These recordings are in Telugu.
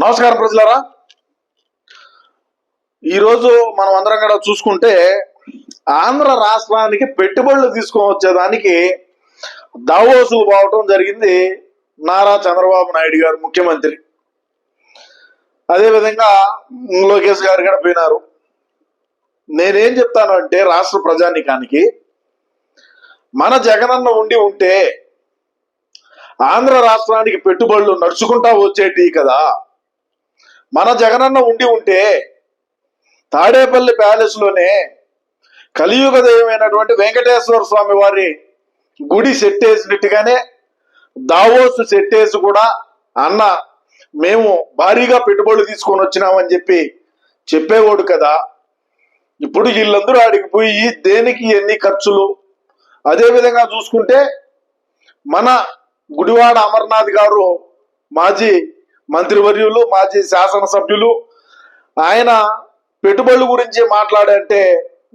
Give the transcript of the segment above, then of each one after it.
నమస్కారం ప్రజలారా. ఈరోజు మనం అందరం కూడా చూసుకుంటే ఆంధ్ర రాష్ట్రానికి పెట్టుబడులు తీసుకొని వచ్చేదానికి దావోసు పోవటం జరిగింది నారా చంద్రబాబు నాయుడు గారు ముఖ్యమంత్రి. అదేవిధంగా లోకేష్ గారు కూడా పోయినారు. నేనేం చెప్తాను అంటే రాష్ట్ర ప్రజానికానికి మన జగనన్న ఉండి ఉంటే ఆంధ్ర రాష్ట్రానికి పెట్టుబడులు నడుచుకుంటా వచ్చేటి కదా. మన జగనన్న ఉండి ఉంటే తాడేపల్లి ప్యాలెస్లోనే కలియుగ దైవమైనటువంటి వెంకటేశ్వర స్వామి వారి గుడి సెట్ వేసినట్టుగానే దావోస్ సెట్ వేసి కూడా అన్న మేము భారీగా పెట్టుబడులు తీసుకొని వచ్చినామని చెప్పి చెప్పేవాడు కదా. ఇప్పుడు వీళ్ళందరూ ఆడికి పోయి దేనికి ఎన్ని ఖర్చులు? అదే విధంగా చూసుకుంటే మన గుడివాడ అమర్నాథ్ గారు మాజీ మంత్రివర్యులు మాజీ శాసనసభ్యులు ఆయన పెట్టుబడుల గురించి మాట్లాడంటే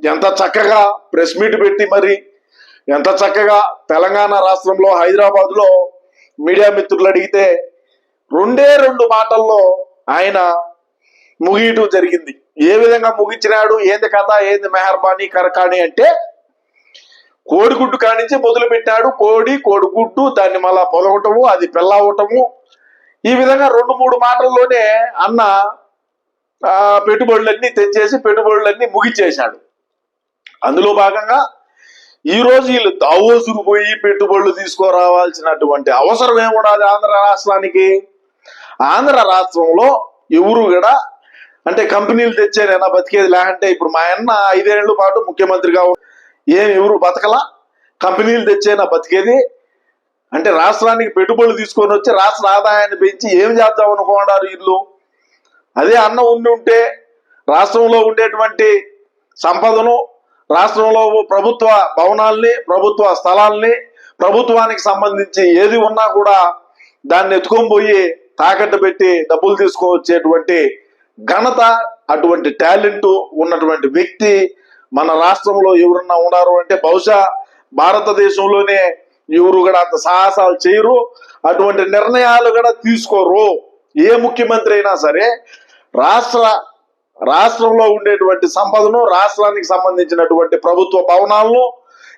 ఎంత చక్కగా ప్రెస్ మీట్ పెట్టి మరి ఎంత చక్కగా తెలంగాణ రాష్ట్రంలో హైదరాబాద్లో మీడియా మిత్రులు అడిగితే రెండే రెండు మాటల్లో ఆయన ముగియటం జరిగింది. ఏ విధంగా ముగించినాడు ఏంది కథ ఏంది మెహర్బానీ కరకాణి అంటే కోడిగుడ్డు కానించి మొదలు పెట్టాడు కోడి కోడిగుడ్డు దాన్ని మళ్ళా పొలగటము అది పెళ్ళవటము ఈ విధంగా రెండు మూడు మాటల్లోనే అన్న పెట్టుబడులన్నీ తెచ్చేసి పెట్టుబడులన్నీ ముగించేశాడు అందులో భాగంగా ఈ రోజు వీళ్ళు దావోసుకు పోయి పెట్టుబడులు తీసుకురావాల్సినటువంటి అవసరం ఏమున్నది ఆంధ్ర రాష్ట్రానికి? ఆంధ్ర రాష్ట్రంలో ఎవరు కూడా అంటే కంపెనీలు తెచ్చారైనా బతికేది లేకంటే ఇప్పుడు మా అన్న ఐదేళ్ళ పాటు ముఖ్యమంత్రిగా ఏం ఎవరు బతకలా? కంపెనీలు తెచ్చేనా బతికేది అంటే రాష్ట్రానికి పెట్టుబడులు తీసుకొని వచ్చి రాష్ట్ర ఆదాయాన్ని పెంచి ఏం చేద్దాం అనుకున్నారు వీళ్ళు? అదే అన్న ఉండి ఉంటే రాష్ట్రంలో ఉండేటువంటి సంపదను రాష్ట్రంలో ప్రభుత్వ భవనాల్ని ప్రభుత్వ స్థలాల్ని ప్రభుత్వానికి సంబంధించి ఏది ఉన్నా కూడా దాన్ని ఎత్తుకొని పోయి తాకట్టు పెట్టి డబ్బులు తీసుకొచ్చేటువంటి ఘనత అటువంటి టాలెంట్ ఉన్నటువంటి వ్యక్తి మన రాష్ట్రంలో ఎవరన్నా ఉన్నారు అంటే బహుశా భారతదేశంలోనే ఎవరు కూడా అంత సాహసాలు చేయరు. అటువంటి నిర్ణయాలు కూడా తీసుకోరు. ఏ ముఖ్యమంత్రి అయినా సరే రాష్ట్ర రాష్ట్రంలో ఉండేటువంటి సంపదను రాష్ట్రానికి సంబంధించినటువంటి ప్రభుత్వ భవనాలను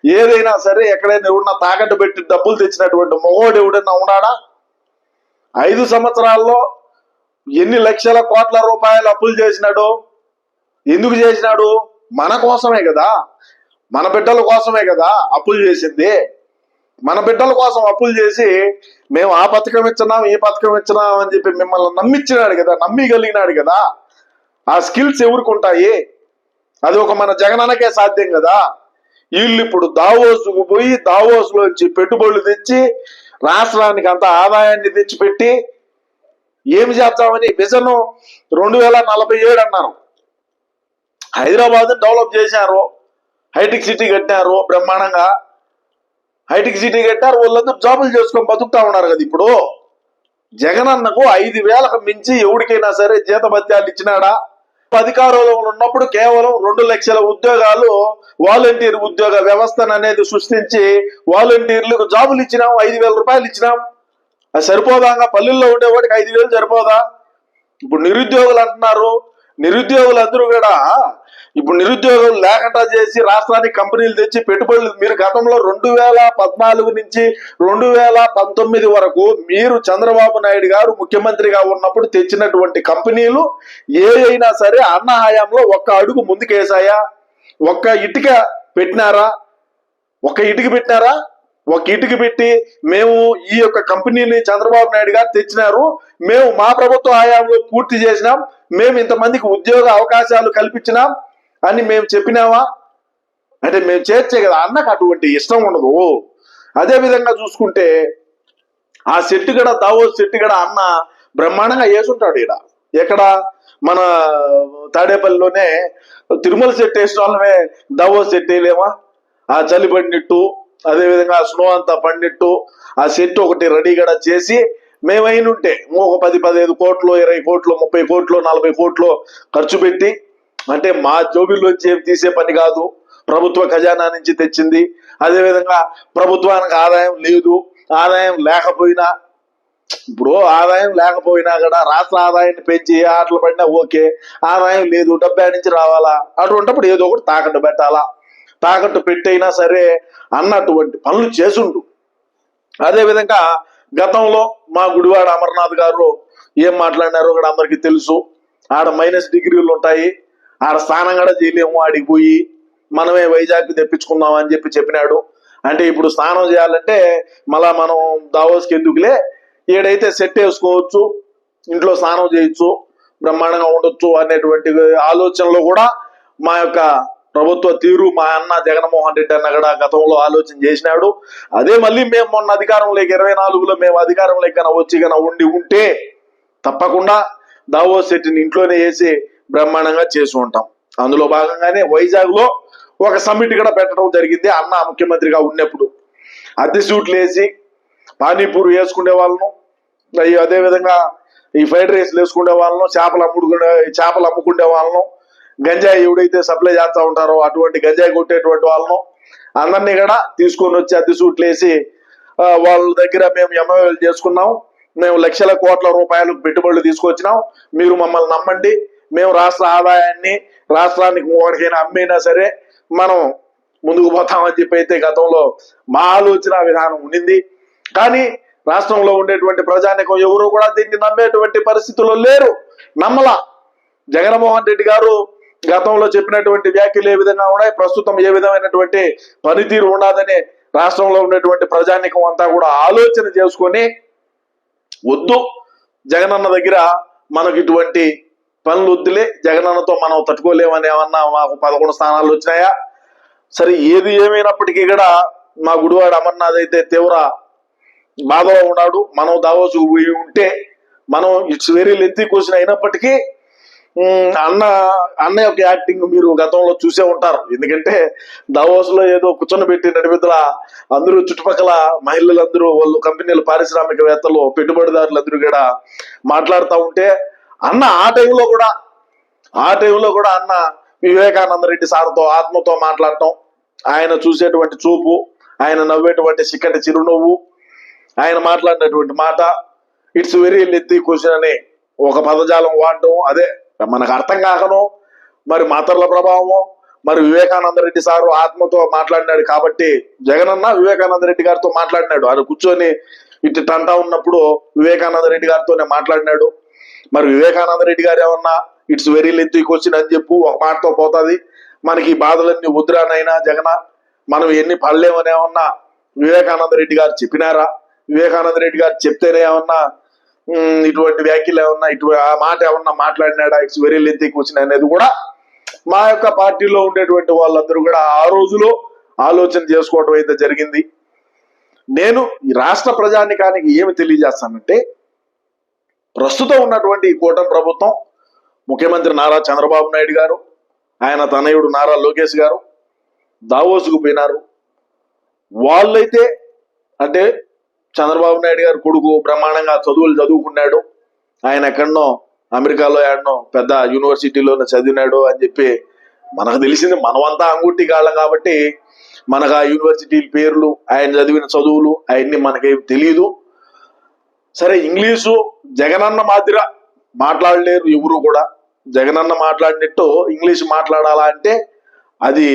ఏదైనా సరే ఎక్కడైనా ఎవడన్నా తాకట్టు పెట్టి డబ్బులు తెచ్చినటువంటి మగోడు ఎవడన్నా ఉన్నాడా? ఐదు సంవత్సరాల్లో ఎన్ని లక్షల కోట్ల రూపాయలు అప్పులు చేసినాడు? ఎందుకు చేసినాడు? మన కోసమే కదా. మన బిడ్డల కోసమే కదా అప్పులు చేసింది. మన బిడ్డల కోసం అప్పులు చేసి మేము ఆ పథకం ఇచ్చినాం ఈ పథకం ఇచ్చినాం అని చెప్పి మిమ్మల్ని నమ్మించినాడు కదా నమ్మిగలిగినాడు కదా. ఆ స్కిల్స్ ఎవరుకుంటాయి? అది ఒక మన జగనన్నకే సాధ్యం కదా. వీళ్ళు ఇప్పుడు దావోసుకు పోయి దావోసులోంచి పెట్టుబడులు తెచ్చి రాష్ట్రానికి అంత ఆదాయాన్ని తెచ్చిపెట్టి ఏమి చేద్దామని విజన్ రెండు వేల నలభై ఏడు అన్నారు. హైదరాబాద్ డెవలప్ చేశారు. హైటెక్ సిటీ కట్టారు బ్రహ్మాండంగా. హైటెక్ సిటీ కట్టారు వాళ్ళందరూ జాబులు చేసుకొని బతుకుతా ఉన్నారు కదా ఇప్పుడు. జగనన్నకు ఐదు వేలకు మించి ఎవరికైనా సరే జీతభత్యాలు ఇచ్చినాడా? అధికారంలో ఉన్నప్పుడు కేవలం రెండు లక్షల ఉద్యోగాలు వాలంటీర్ ఉద్యోగ వ్యవస్థను అనేది సృష్టించి వాలంటీర్లకు జాబులు ఇచ్చినాం ఐదు వేల రూపాయలు ఇచ్చినాం. అది సరిపోదాగా పల్లెల్లో ఉండేవాడికి ఐదు వేలు సరిపోదా? ఇప్పుడు నిరుద్యోగులు అంటున్నారు నిరుద్యోగులందరూ కూడా ఇప్పుడు నిరుద్యోగులు లేకుండా చేసి రాష్ట్రానికి కంపెనీలు తెచ్చి పెట్టుబడులు మీరు గతంలో రెండు వేల పద్నాలుగు నుంచి రెండు వేల పంతొమ్మిది వరకు మీరు చంద్రబాబు నాయుడు గారు ముఖ్యమంత్రిగా ఉన్నప్పుడు తెచ్చినటువంటి కంపెనీలు ఏ అయినా సరే అన్న హయాంలో ఒక్క అడుగు ముందుకేసాయా ఒక్క ఇటుక పెట్టినారా? ఒక ఇటుక పెట్టినారా? ఒక ఇటుక పెట్టి మేము ఈ యొక్క కంపెనీని చంద్రబాబు నాయుడు గారు తెచ్చినారు. మేము మా ప్రభుత్వ హయాంలో పూర్తి చేసినాం. మేము ఇంతమందికి ఉద్యోగ అవకాశాలు కల్పించినాం అని మేము చెప్పినావా? అంటే మేము చేర్చే కదా అన్నకు అటువంటి ఇష్టం ఉండదు. అదే విధంగా చూసుకుంటే ఆ సెట్టు కూడా దావో చెట్టు కూడా అన్న బ్రహ్మాండంగా వేసుంటాడు ఈడ. ఎక్కడ? మన తాడేపల్లిలోనే తిరుమల చెట్టు వేసిన వాళ్ళమే దావో సెట్ వేయలేమా ఆ చలి పడినట్టు అదేవిధంగా స్నో అంతా పడినట్టు ఆ సెట్ ఒకటి రెడీ కూడా చేసి మేమైనుంటే ఒక పది పదిహేను కోట్లు ఇరవై కోట్లు ముప్పై కోట్లు నలభై కోట్లు ఖర్చు పెట్టి అంటే మా జోబిల్లోంచి ఏం తీసే పని కాదు. ప్రభుత్వ ఖజానా నుంచి తెచ్చింది. అదేవిధంగా ప్రభుత్వానికి ఆదాయం లేదు ఆదాయం లేకపోయినా ఇప్పుడు ఆదాయం లేకపోయినా కూడా రాష్ట్ర ఆదాయాన్ని పెంచి ఆటలు పడినా ఓకే ఆదాయం లేదు డబ్బా నుంచి రావాలా? అటువంటిప్పుడు ఏదో ఒకటి తాకట్టు పెట్టాలా? తాకట్టు పెట్టైనా సరే అన్నటువంటి పనులు చేసుండు. అదేవిధంగా గతంలో మా గుడివాడ అమర్నాథ్ గారు ఏం మాట్లాడినారో కూడా అందరికీ తెలుసు. ఆడ మైనస్ డిగ్రీలు ఉంటాయి. ఆడ స్నానం కూడా చేయలేము. ఆడికి పోయి మనమే వైజాగ్ తెప్పించుకుందాం అని చెప్పి చెప్పినాడు. అంటే ఇప్పుడు స్నానం చేయాలంటే మళ్ళా మనం దావోస్కి ఎందుకులే? ఏడైతే సెట్ వేసుకోవచ్చు ఇంట్లో స్నానం చేయొచ్చు బ్రహ్మాండంగా ఉండొచ్చు అనేటువంటి ఆలోచనలో కూడా మా యొక్క ప్రభుత్వ తీరు మా అన్న జగన్మోహన్ రెడ్డి అన్న కూడా గతంలో ఆలోచన చేసినాడు. అదే మళ్ళీ మేము మొన్న అధికారంలోకి ఇరవై నాలుగులో మేము అధికారంలోకి కన వచ్చి కన ఉండి ఉంటే తప్పకుండా దావో సెట్టిని ఇంట్లోనే వేసి బ్రహ్మాండంగా చేసి ఉంటాం. అందులో భాగంగానే వైజాగ్లో ఒక సమ్మిట్ కూడా పెట్టడం జరిగింది అన్న ముఖ్యమంత్రిగా ఉన్నప్పుడు. అద్దె సూట్లు వేసి పానీపూరి వేసుకునే వాళ్ళను అదే విధంగా ఈ ఫ్రైడ్ రైస్లు వేసుకునే వాళ్ళను చేపలు అమ్ముడుకునే చేపలు అమ్ముకునే వాళ్ళను గంజాయి ఎవడైతే సప్లై చేస్తూ ఉంటారో అటువంటి గంజాయి కొట్టేటువంటి వాళ్ళను అందరినీ కూడా తీసుకొని వచ్చి అద్దె సూట్లు వేసి వాళ్ళ దగ్గర మేము ఎంఓఎల్ చేసుకున్నాం. మేము లక్షల కోట్ల రూపాయలు పెట్టుబడులు తీసుకొచ్చినాం. మీరు మమ్మల్ని నమ్మండి. మేము రాష్ట్ర ఆదాయాన్ని రాష్ట్రానికి ఎవరికైనా అమ్మైనా సరే మనం ముందుకు పోతామని చెప్పి అయితే గతంలో మా ఆలోచన విధానం ఉండింది. కానీ రాష్ట్రంలో ఉండేటువంటి ప్రజానికం ఎవరు కూడా దీన్ని నమ్మేటువంటి పరిస్థితుల్లో లేరు. నమ్మలా. జగన్మోహన్ రెడ్డి గారు గతంలో చెప్పినటువంటి వ్యాఖ్యలు ఏ విధంగా ఉన్నాయి? ప్రస్తుతం ఏ విధమైనటువంటి పనితీరు ఉండదని రాష్ట్రంలో ఉండేటువంటి ప్రజానికం అంతా కూడా ఆలోచన చేసుకొని వద్దు. జగనన్న దగ్గర మనకి ఇటువంటి పనులు వద్దులే. జగనన్నతో మనం తట్టుకోలేమని ఏమన్నా మాకు పదకొండు స్థానాలు వచ్చినాయా? సరే ఏది ఏమైనప్పటికీ కూడా మా గుడివాడ అమర్నాథ్ అయితే తీవ్ర బాధలో ఉన్నాడు. మనం దావోసుకు పోయి ఉంటే మనం ఇట్స్ వెరీ లెంతీ క్వశ్చన్ అయినప్పటికీ అన్న అన్న యొక్క యాక్టింగ్ మీరు గతంలో చూసే ఉంటారు. ఎందుకంటే దావోస్లో ఏదో కూర్చొని పెట్టి నడిపితల అందరూ చుట్టుపక్కల మహిళలందరూ వాళ్ళు కంపెనీలు పారిశ్రామికవేత్తలు పెట్టుబడిదారులు అందరూ కూడా మాట్లాడుతూ ఉంటే అన్న ఆ టైంలో కూడా ఆ టైంలో కూడా అన్న వివేకానంద రెడ్డి సార్తో ఆత్మతో మాట్లాడటం ఆయన చూసేటువంటి చూపు ఆయన నవ్వేటువంటి చిక్కటి చిరునవ్వు ఆయన మాట్లాడినటువంటి మాట ఇట్స్ వెరీ లెత్తి క్వశ్చన్ అని ఒక పదజాలం వాడటం అదే మనకు అర్థం కాకను. మరి మాతర్ల ప్రభావము మరి వివేకానంద రెడ్డి సారు ఆత్మతో మాట్లాడినాడు కాబట్టి జగనన్న వివేకానంద రెడ్డి గారితో మాట్లాడినాడు. ఆయన కూర్చొని ఇటు టంటా ఉన్నప్పుడు వివేకానంద రెడ్డి గారితోనే మాట్లాడినాడు. మరి వివేకానంద రెడ్డి గారు ఏమన్నా ఇట్స్ వెరీ లెంత్ క్వశ్చన్ అని చెప్పు ఒక మాటతో పోతుంది. మనకి బాధలన్నీ వద్దురానైనా జగన మనం ఎన్ని పడలేమని ఏమన్నా వివేకానంద రెడ్డి గారు చెప్పినారా? వివేకానంద రెడ్డి గారు చెప్తేనే ఏమన్నా ఇటువంటి వ్యాఖ్యలు ఏమన్నా ఇటు ఆ మాట ఏమన్నా మాట్లాడినాడా ఇట్స్ వెరీ లెంతీ క్వశ్చన్ అనేది కూడా మా యొక్క పార్టీలో ఉండేటువంటి వాళ్ళందరూ కూడా ఆ రోజులో ఆలోచన చేసుకోవడం అయితే జరిగింది. నేను ఈ రాష్ట్ర ప్రజానికానికి ఏమి తెలియజేస్తానంటే ప్రస్తుతం ఉన్నటువంటి ఈ కూటమి ప్రభుత్వం ముఖ్యమంత్రి నారా చంద్రబాబు నాయుడు గారు ఆయన తనయుడు నారా లోకేష్ గారు దావోసుకు పోయినారు. వాళ్ళైతే అంటే చంద్రబాబు నాయుడు గారు కొడుకు బ్రహ్మాండంగా చదువులు చదువుకున్నాడు. ఆయన ఎక్కడనో అమెరికాలో ఎక్కడనో పెద్ద యూనివర్సిటీలోనే చదివినాడు అని చెప్పి మనకు తెలిసింది. మనమంతా అంగుట్టి కాళ్ళం కాబట్టి మనకు ఆ యూనివర్సిటీల పేర్లు ఆయన చదివిన చదువులు అవన్నీ మనకేం తెలియదు సరే ఇంగ్లీషు జగనన్న మాదిర మాట్లాడలేరు ఎవరు కూడా. జగనన్న మాట్లాడినట్టు ఇంగ్లీష్ మాట్లాడాలా అంటే అది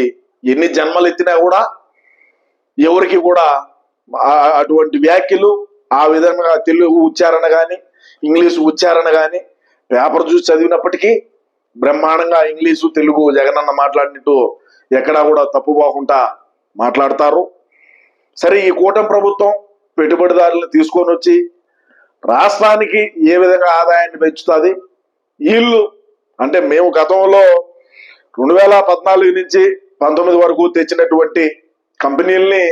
ఎన్ని జన్మలు ఎత్తినా కూడా ఎవరికి కూడా అటువంటి వ్యాఖ్యలు ఆ విధంగా తెలుగు ఉచ్చారణ కానీ ఇంగ్లీష్ ఉచ్చారణ కానీ పేపర్ చూసి చదివినప్పటికీ బ్రహ్మాండంగా ఇంగ్లీషు తెలుగు జగనన్న మాట్లాడినట్టు ఎక్కడా కూడా తప్పు పోకుండా మాట్లాడతారు. సరే ఈ కూటమి ప్రభుత్వం పెట్టుబడిదారులను తీసుకొని వచ్చి రాష్ట్రానికి ఏ విధంగా ఆదాయాన్ని పెంచుతుంది? వీళ్ళు అంటే మేము గతంలో రెండు వేల పద్నాలుగు నుంచి పంతొమ్మిది వరకు తెచ్చినటువంటి కంపెనీల్ని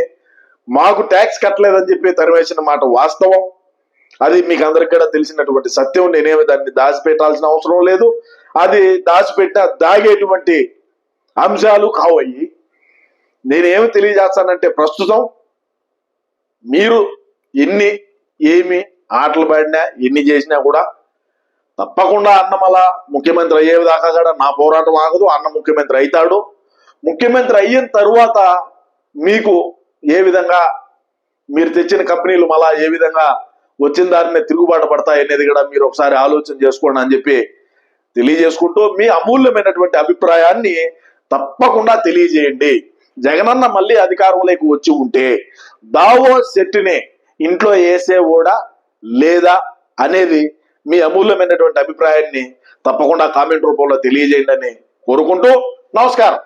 మాకు ట్యాక్స్ కట్టలేదని చెప్పి తరివేసిన మాట వాస్తవం. అది మీకు అందరికి కూడా తెలిసినటువంటి సత్యం. నేనేమి దాన్ని దాచిపెట్టాల్సిన అవసరం లేదు. అది దాచిపెట్టిన దాగేటువంటి అంశాలు కావయ్యి. నేనేమి తెలియజేస్తానంటే ప్రస్తుతం మీరు ఎన్ని ఏమి ఆటలు పడినా ఎన్ని చేసినా కూడా తప్పకుండా అన్నమల ముఖ్యమంత్రి అయ్యేదాకా కూడా నా పోరాటం ఆగదు. అన్న ముఖ్యమంత్రి అవుతాడు. ముఖ్యమంత్రి అయిన తరువాత మీకు ఏ విధంగా మీరు తెచ్చిన కంపెనీలు మళ్ళా ఏ విధంగా వచ్చిన దారినే తిరుగుబాటు పడతాయి అనేది కూడా మీరు ఒకసారి ఆలోచన చేసుకోండి అని చెప్పి తెలియజేసుకుంటూ మీ అమూల్యమైనటువంటి అభిప్రాయాన్ని తప్పకుండా తెలియజేయండి. జగనన్న మళ్ళీ అధికారంలోకి వచ్చి ఉంటే దావో సెట్ని ఇంట్లో కూడా లేదా అనేది మీ అమూల్యమైనటువంటి అభిప్రాయాన్ని తప్పకుండా కామెంట్ రూపంలో తెలియజేయండి అని కోరుకుంటూ నమస్కారం.